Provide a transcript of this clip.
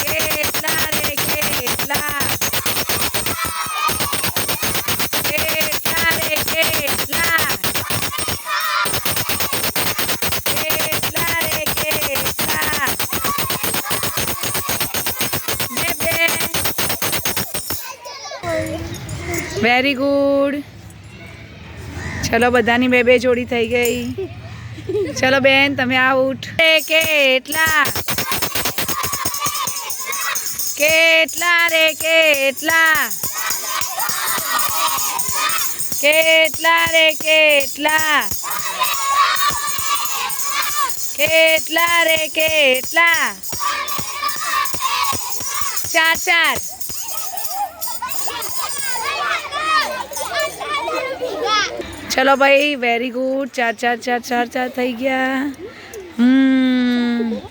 કેટલા રે કેટલા કેટલા રે કેટલા કેટલા રે કેટલા બે બે વેરી ગુડ ચલો બધાની બે બે જોડી થઈ ગઈ ચલો બેન તમે આઉટ એ કેટલા કેટલા રે કેટલા કેટલા રે કેટલા કેટલા રે કેટલા ચાર ચાર ચલો ભાઈ વેરી ગુડ ચાર ચાર ચાર ચાર ચાર થઈ ગયા હમ